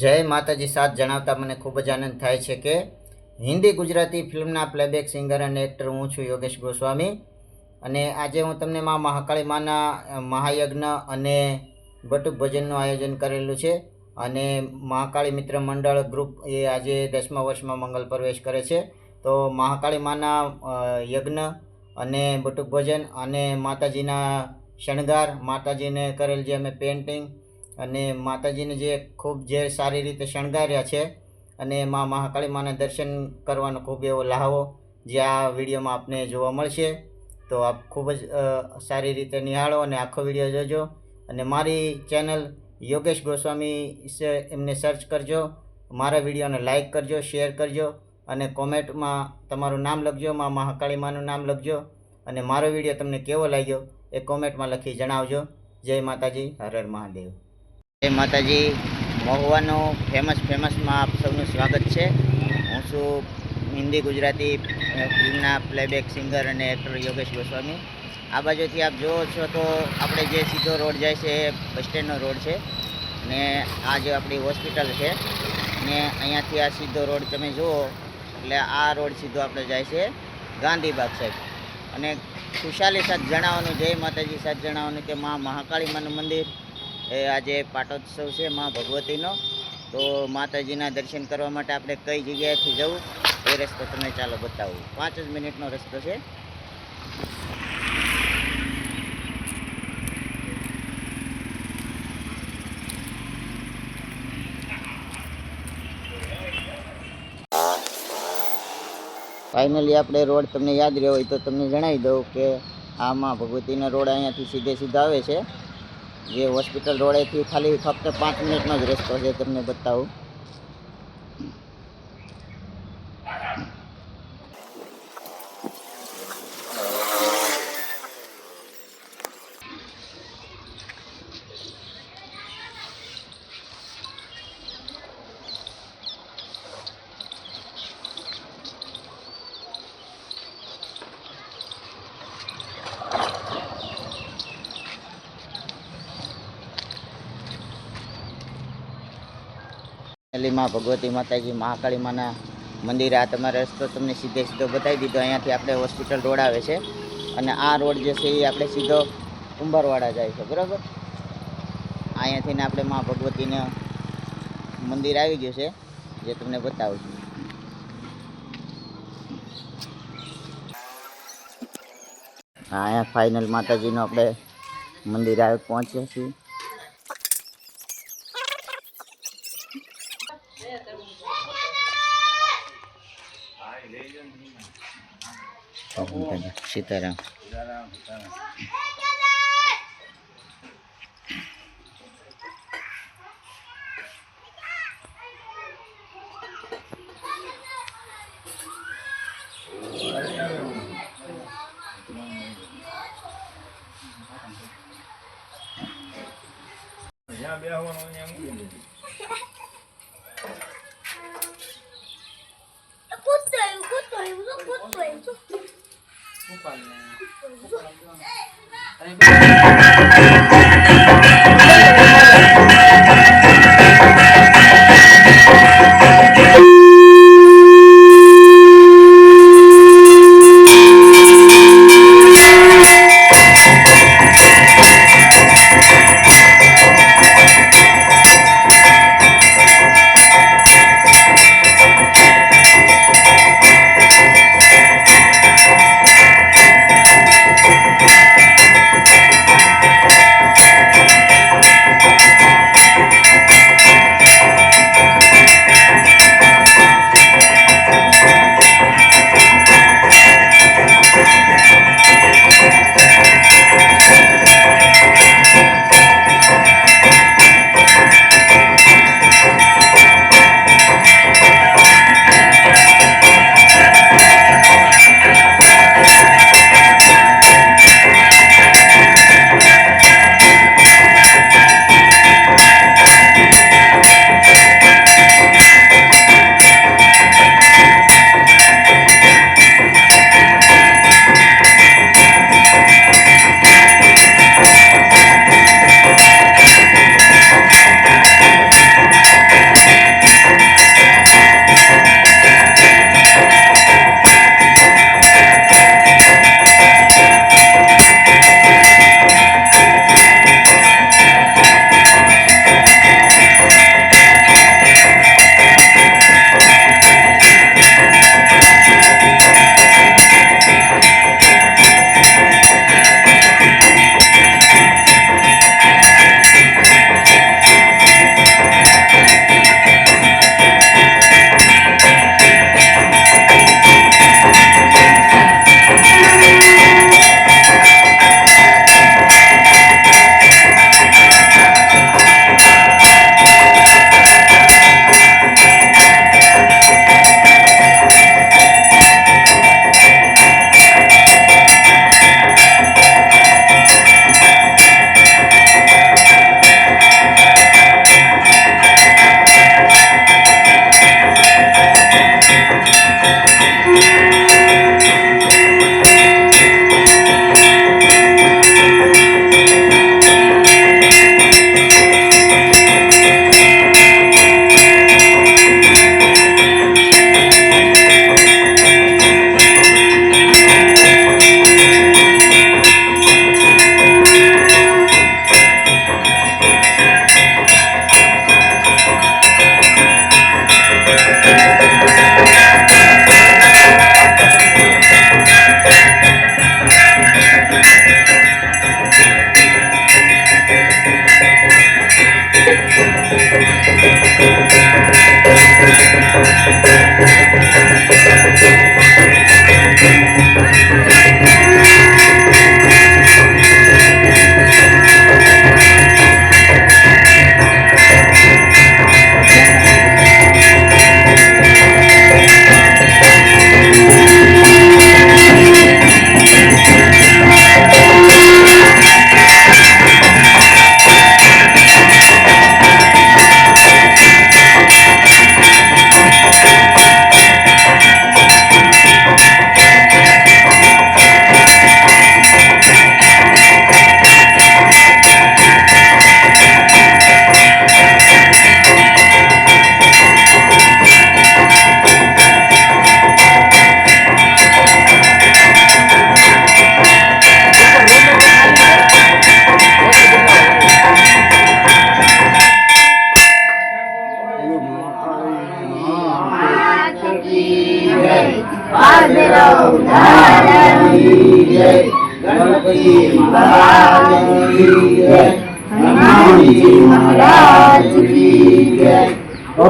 જય માતાજી સાથ જણાવતા મને ખૂબ જ આનંદ થાય છે કે હિન્દી ગુજરાતી ફિલ્મના પ્લેબેક સિંગર અને એક્ટર હું છું યોગેશ ગોસ્વામી. અને આજે હું તમને મા મહાકાળી માના મહાયજ્ઞ અને બટુક ભજનનું આયોજન કરેલું છે. અને મહાકાળી મિત્ર મંડળ ગ્રુપ એ આજે દસમા વર્ષમાં મંગલ પ્રવેશ કરે છે. તો મહાકાળી માના યજ્ઞ અને બટુક ભજન અને માતાજીના શણગાર, માતાજીને કરેલ જે અમે પેઇન્ટિંગ અને માતાજીને જે ખૂબ જે સારી રીતે શણગાર્યા છે અને મા મહાકાળી માના દર્શન કરવાનો ખૂબ એવો લહાવો જે આ વિડીયોમાં આપને જોવા મળશે. તો આપ ખૂબ જ સારી રીતે નિહાળો અને આખો વીડિયો જોજો. અને મારી ચેનલ યોગેશ ગોસ્વામી એમને સર્ચ કરજો. મારા વિડીયોને લાઇક કરજો, શેર કરજો અને કોમેન્ટમાં તમારું નામ લખજો, મા મહાકાળી માનું નામ લખજો. અને મારો વીડિયો તમને કેવો લાગ્યો એ કોમેન્ટમાં લખી જણાવજો. જય માતાજી, હર હર મહાદેવ. જય માતાજી. મહુવાનો ફેમસ ફેમસમાં આપ સૌનું સ્વાગત છે. હું છું હિન્દી ગુજરાતી ફિલ્મના પ્લેબેક સિંગર અને એક્ટર યોગેશ ગોસ્વામી. આ બાજુથી આપ જુઓ છો તો આપણે જે સીધો રોડ જાય છે એ બસ સ્ટેન્ડનો રોડ છે. ને આ જે આપણી હોસ્પિટલ છે, ને અહીંયાથી આ સીધો રોડ તમે જુઓ, એટલે આ રોડ સીધો આપણે જાય છે ગાંધીબાગ સાહેબ. અને ખુશાલી સાથે જણાવવાનું જય માતાજી સાથે જણાવવાનું કે મા મહાકાળી માનું મંદિર એ આજે પાટોત્સવ છે મા ભગવતીનો. તો માતાજીના દર્શન કરવા માટે આપણે કઈ જગ્યાએથી જવું? એ રસ્તો તમને ચાલો બતાવું. પાંચ જ મિનિટનો રસ્તો છે. ફાઇનલી આપણે રોડ તમને યાદ રહ્યો હોય તો તમને જણાવી દઉં કે આમાં ભગવતીના રોડ અહીંયાથી સીધે સીધા આવે છે. જે હોસ્પિટલ રોડેથી ખાલી ફક્ત પાંચ મિનિટનો જ રસ્તો છે તમને બતાવું. ફાઇનલી માં ભગવતી માતાજી, મહાકાળી માના મંદિર આ તમારે રસ્તો તમને સીધે સીધો બતાવી દીધો. અહીંયાથી આપણે હોસ્પિટલ રોડ આવે છે. અને આ રોડ જે છે એ આપણે સીધો કુંભારવાડા જાય છે, બરાબર? અહીંયાથી ને આપણે મા ભગવતીને મંદિર આવી ગયું છે, જે તમને બતાવું છું. અહીંયા ફાઇનલ માતાજીનું આપણે મંદિર આવી પહોંચ્યા છીએ. સીતારામ.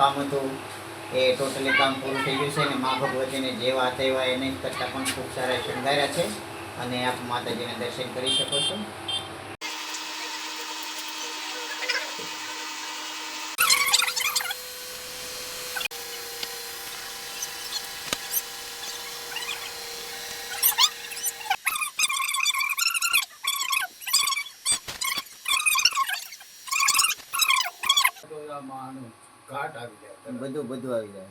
કામ હતું, એ ટોટલી કામ પૂરું થઈ ગયું છે અને મા ભગવતીને જેવા તેવા એને કરતાં પણ ખૂબ સારા શણગાર્યા છે. અને આપ માતાજીને દર્શન કરી શકો છો. બધું બધું આવી. જાય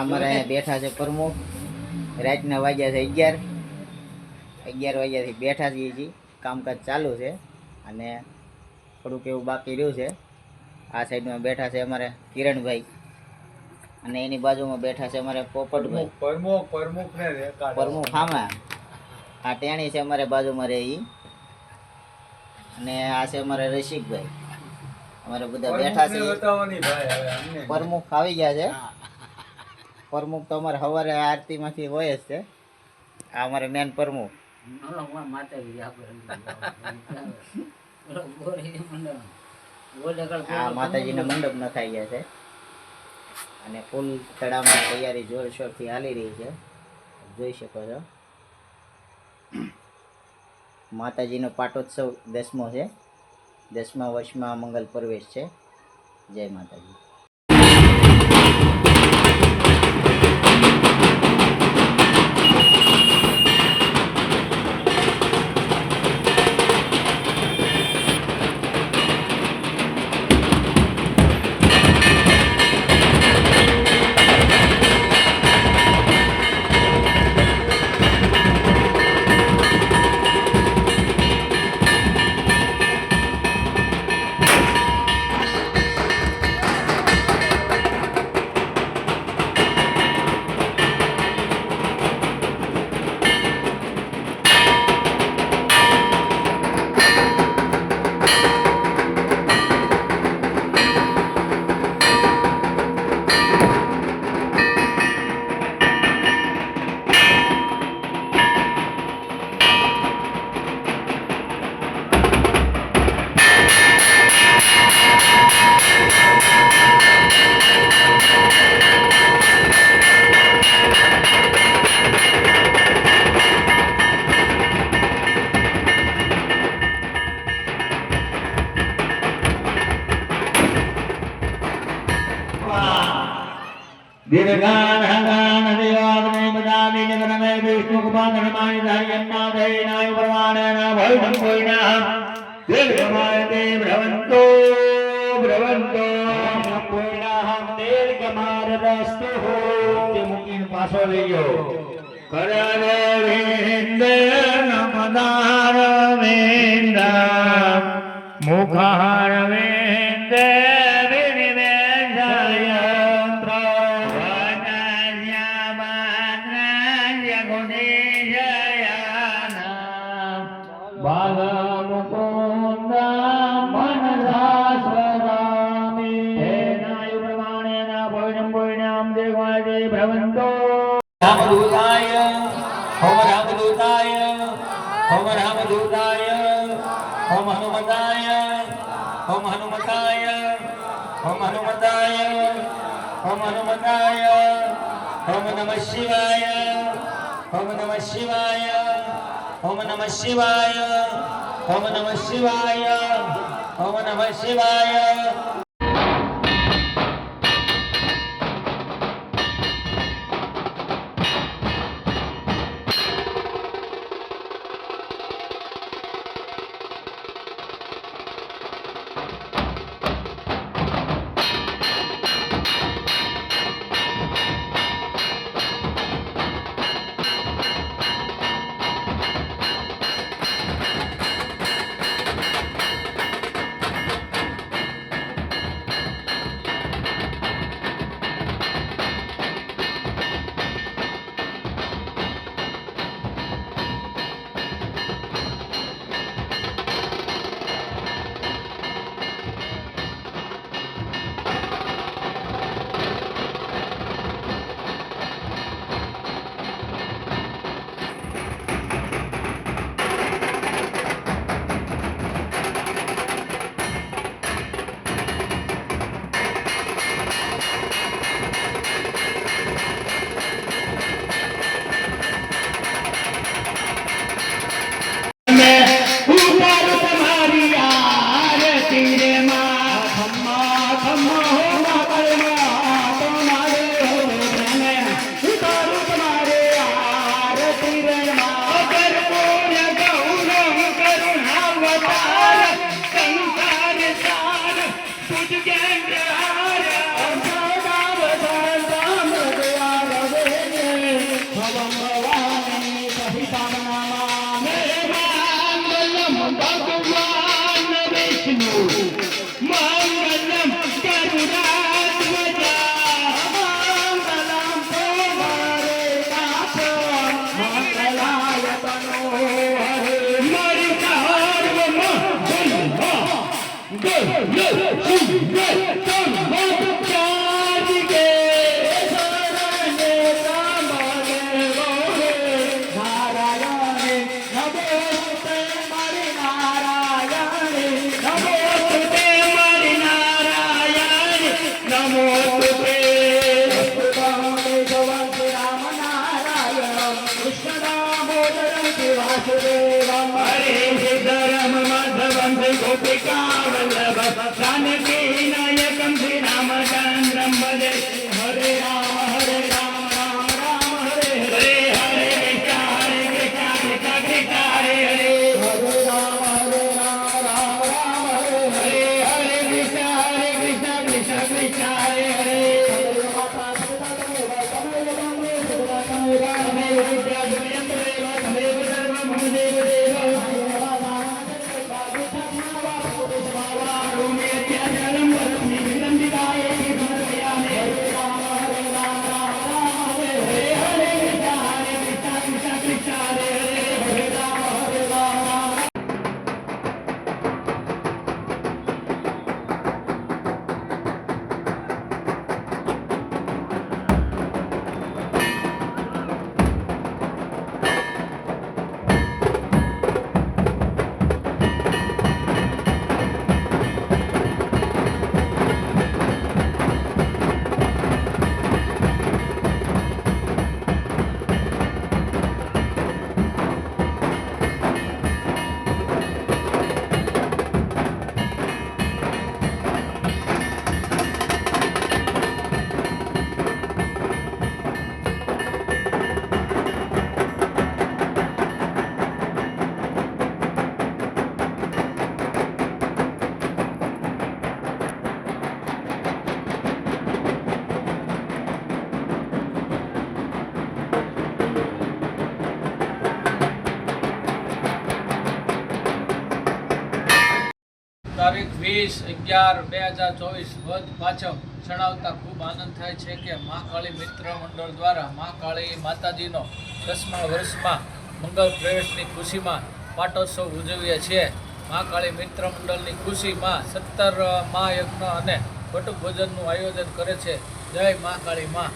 અમારે બેઠા છે પ્રમુખ. રાતના વાગ્યા છે અગિયાર. અગિયાર વાગ્યાથી બેઠા છીએ છીએ કામકાજ ચાલુ છે અને થોડુંક એવું બાકી રહ્યું છે. આ સાઈડમાં બેઠા છે અમારે કિરણભાઈ અને એની બાજુમાં બેઠા છે અમારે પોપટભાઈ. પ્રમુખ પ્રમુખ ને પ્રમુખ આમાં આ ટેણી છે અમારે બાજુમાં રહે એ અને આ છે અમારે રસિકભાઈ. અમારે બધા બેઠા છે. પ્રમુખ આવી ગયા છે. પ્રમુખ તો અમારે સવારે આરતીમાંથી હોય જ છે. આ અમારે મેન પ્રમુખ. આ માતાજીના મંડપ નખાઈ ગયા છે. અને ફૂલ તળાવની તૈયારી જોરશોરથી હાલી રહી છે. જોઈ શકો છો. માતાજીનો પાટોત્સવ દસમો છે. દસમા વર્ષમાં મંગલ પ્રવેશ છે. જય માતાજી. પાછો લઈ ગયો કરવિંદ નમદાર વિંદ મુખાર વિંદ ओम रामदूताय ओम हनुमताय ओम हनुमताय ओम हनुमताय ओम हनुमताय ओम नमः शिवाय ओम नमः शिवाय ओम नमः शिवाय ओम नमः शिवाय ओम नमः शिवाय go, go, go, go, go. ધન હરે ધરમ માધવમ ગોપિકા વલ્લભ જાનકી વીસ અગિયાર બે હજાર ચોવીસ વધ પાછળ જણાવતા ખૂબ આનંદ થાય છે કે મહાકાળી મિત્ર મંડળ દ્વારા મહાકાળી માતાજીનો દસમા વર્ષમાં મંગળ પ્રવેશની ખુશીમાં પાટોત્સવ ઉજવીએ છીએ. મહાકાળી મિત્ર મંડળની ખુશીમાં સત્તર મહાયજ્ઞ અને બટુક ભોજનનું આયોજન કરે છે. જય મહાકાળી માં.